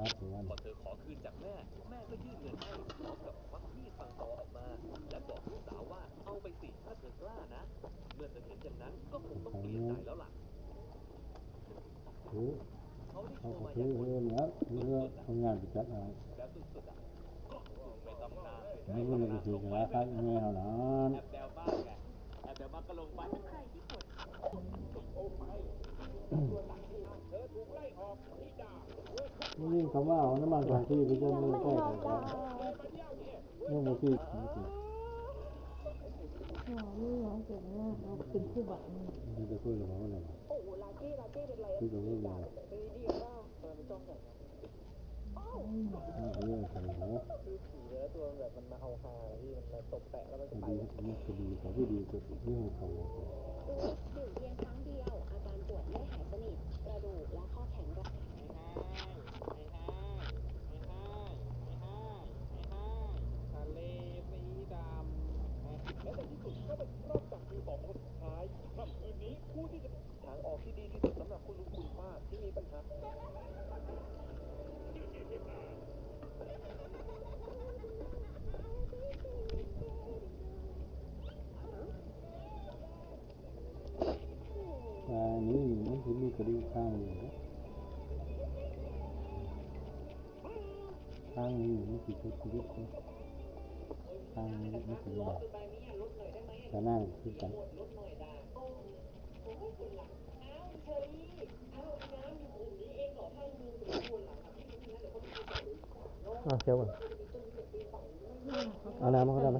รัดหัวพอเธอขอคืนจากแม่ แม่ก็ยื่นเงินให้พร้อมกับควักมีดฟันคอออกมา และบอกลูกสาวว่าเอาไปสิถ้าเธอกล้านะ เมื่อเธอเห็นอย่างนั้นก็คงต้องเปลี่ยนใจแล้วล่ะถือเขาได้โชเขาว์ก็มาถือย่าองหมดเรื่องแล้วเรื่องทำงานไปจัดเอาแล้วสุดๆอะก็คงไม่ต้องนานไม่รู้เลยสิกันแล้วครับแม่เขานอนแอบแบลบ้างไงแอบแบลบ้างก็ลงไปใครที่กดนี่เขาว่าเอาน้ำมันทา งที่ไปยังมือใกล้กันยังมือที่นี่สิหัวนี่น้องเก่งมากเราเป็นผู้บัตรนี่จะคุยกับเขาหน่อยโอ้โหลาเก้ลาเก้เป็นไรคุยกับเขาหน่อยดีดีว่าเออมันจ้องใส่ครับเรื่องใส่หัวคือผีเนื้อตัวแบบมันมาเอาฮาที่มันมาตบแตะแล้วมันคก็ไปดีนี่คดีเขาที่ดีเรื่องเขาดื่มเพียงครั้งเดียอาการปวดไม่หายสนิท กระดูกและข้อแข็งแรง ทะเลสีดำและในที่สุดก็เป็นรอบจับมือสองคนสุดท้ายค่ำคืนนี้ผู้ที่จะทางออกที่ดีที่สุดสำหรับคุณลุงคุณป้าที่มีปัญหาแต่นี่มันคือมีกระดิ่งข้างอยู่ข้างนี้มันคือชุดชีวิตข้างนี้มันคือแบบแต่หนั่งคือกัน อะเจ้าบ่เอาน้ำมาก็ได้ไหม